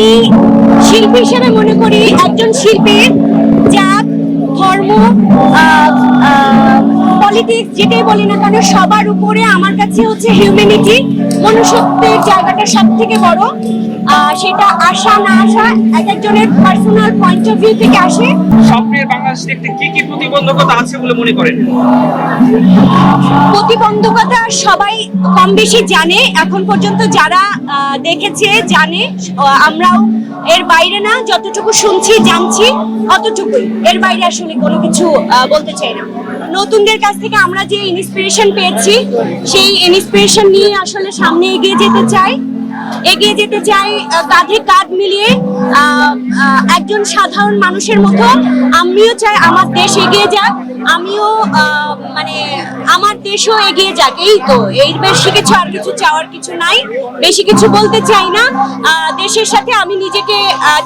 আমি শিল্পী হিসেবে মনে করি একজন শিল্পীর জাত ধর্ম পলিটিক্স যেটাই বলি না কেন, সবার উপরে আমার কাছে হচ্ছে হিউম্যানিটি মনুষ্যত্বের জায়গাটা সব থেকে বড় সেটা আশা না আসা এক একজনের পার্সোনাল পয়েন্ট অফ ভিউ থেকে আসে। স্বপ্নের বাংলাদেশ দেখতে কি কি প্রতিবন্ধকতা আছে বলে মনে করেন? প্রতিবন্ধকতা সবাই কম বেশি জানে। এখন পর্যন্ত যারা দেখেছে জানে আমরাও এর বাইরে না যতটুকু শুনছি জানছি অতটুকুই। এর বাইরে আসলে কোনো কিছু বলতে চাই না। নতুনদের কাছ থেকে আমরা যে ইন্সপিরেশন পেয়েছি, সেই ইন্সপিরেশন নিয়ে আসলে সামনে এগিয়ে যেতে চাই। এগিয়ে যেতে চাই কাঁধে কাঁধ মিলিয়ে একজন সাধারণ মানুষের মতো। আমিও চাই আমার দেশ এগিয়ে যাক, আমিও মানে আমার দেশও এগিয়ে যাক। এই তো, এই বেশি কিছু আর কিছু চাওয়ার কিছু নাই, বেশি কিছু বলতে চাই না। দেশের সাথে আমি নিজেকে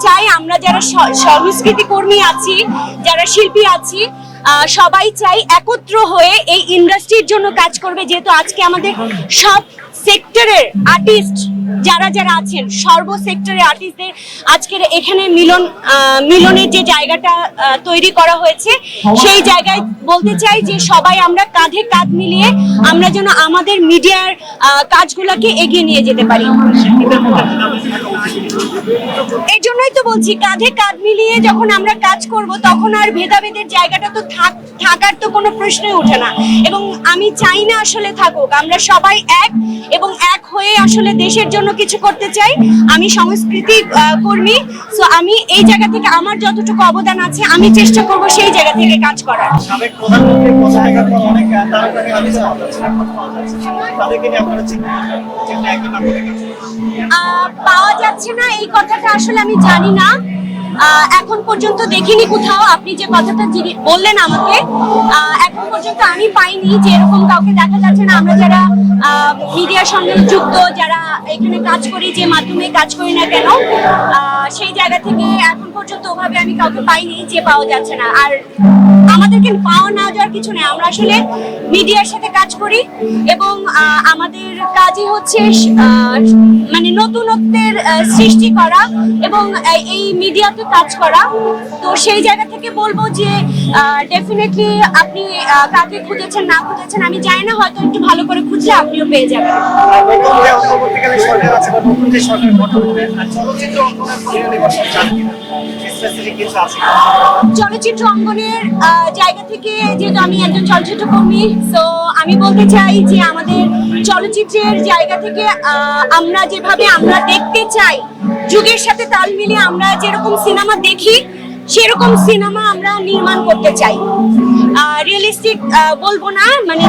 চাই, আমরা যারা সংস্কৃতি কর্মী আছি, যারা শিল্পী আছি সবাই চাই একত্র হয়ে এই ইন্ডাস্ট্রির জন্য কাজ করবে, যেহেতু আজকে আমাদের সব সেক্টরের আর্টিস্ট যারা যারা আছেন, সর্ব সেক্টরের আর্টিস্টদের আজকের এখানে মিলন মিলনের যে জায়গাটা তৈরি করা হয়েছে, সেই জায়গায় বলতে চাই যে সবাই আমরা কাঁধে কাঁধ মিলিয়ে আমরা যেন আমাদের মিডিয়ার কাজগুলোকে এগিয়ে নিয়ে যেতে পারি। এই জন্যই তো বলছি, কাঁধে কাঁধ মিলিয়ে যখন আমরা কাজ করব, তখন আর ভেদাভেদের জায়গাটা তো থাক, থাকার তো কোনো প্রশ্নই ওঠে না। এবং আমি চাই না আসলে থাকুক, আমরা সবাই এক এবং এক হয়ে আসলে দেশের জন্য কিছু করতে চাই। আমি সংস্কৃতি কর্মী সো আমি এই জায়গা থেকে আমার যতটুকু অবদান আছে, আমি চেষ্টা করব সেই জায়গা থেকে কাজ করার। পাওয়া যাচ্ছে, না এই কথাটা আসলে আমি জানি না। এখন পর্যন্ত দেখিনি কোথাও। আপনি যে কথাটা বললেন আমাকে এখন পর্যন্ত আমি পাইনি যে এরকম কাউকে দেখা যাচ্ছে না। আমরা যারা মিডিয়ার সঙ্গে যুক্ত যারা এখানে কাজ করি যে মাধ্যমে কাজ করি না কেন সেই জায়গা থেকে এখন পর্যন্ত ওভাবে আমি কাউকে পাইনি যে পাওয়া যাচ্ছে না। আর আমাদেরকে পাওয়া না যাওয়ার কিছু নেই। আমরা আসলে মিডিয়ার সাথে কাজ করি এবং আমাদের কাজই হচ্ছে মানে নতুনত্বের সৃষ্টি করা এবং এই মিডিয়াতে কাজ করা। তো সেই জায়গা থেকে বলব যে ডেফিনেটলি আপনি কাকে খুঁজেছেন না খুঁজেছেন আমি জানি না হয়তো একটু ভালো করে খুঁজলে আপনিও পেয়ে যাবেন। চলচ্চিত্র অঙ্গনের জায়গা থেকে, যেহেতু আমি একজন চলচ্চিত্র কর্মী সো আমি বলতে চাই যে আমাদের চলচ্চিত্রের জায়গা থেকে আমরা যেভাবে আমরা দেখতে চাই, যুগের সাথে তাল মিলিয়ে আমরা যেরকম সিনেমা দেখি, সেরকম সিনেমা আমরা নির্মাণ করতে চাই। রিয়েলিস্টিক বলব না মানে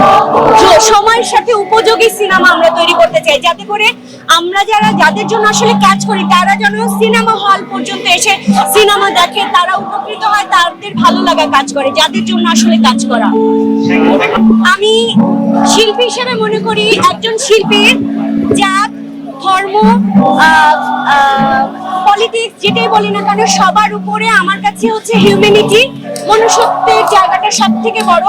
সময়ের সাথে উপযোগী সিনেমা আমরা তৈরি করতে চাই, যাতে করে আমরা যারা, যাদের জন্য আসলে কাজ করি, তারা যেন সিনেমা হল পর্যন্ত এসে সিনেমা দেখে, তারা উপকৃত হয়, তাদের ভালো লাগা কাজ করে, যাদের জন্য আসলে কাজ করা। আমি শিল্পী হিসেবে মনে করি, একজন শিল্পীর জাত ধর্ম পলিটিক্স যেটাই বলি না কেন, সবার উপরে আমার কাছে হচ্ছে হিউম্যানিটি মনুষ্যত্বের জায়গাটা সব থেকে বড়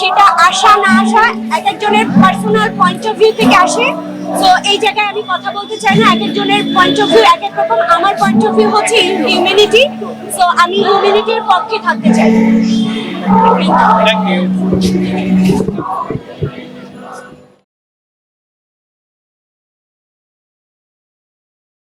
সেটা আশা না আসা, এক একজনের পার্সোনাল পয়েন্ট অফ ভিউ থেকে আসে। তো এই জায়গায় আমি কথা বলতে চাই না, এক একজনের পয়েন্ট অফ ভিউ এক এক রকম। আমার পয়েন্ট অফ ভিউ হচ্ছে হিউম্যানিটি তো আমি হিউম্যানিটির পক্ষে থাকতে চাই। Thank you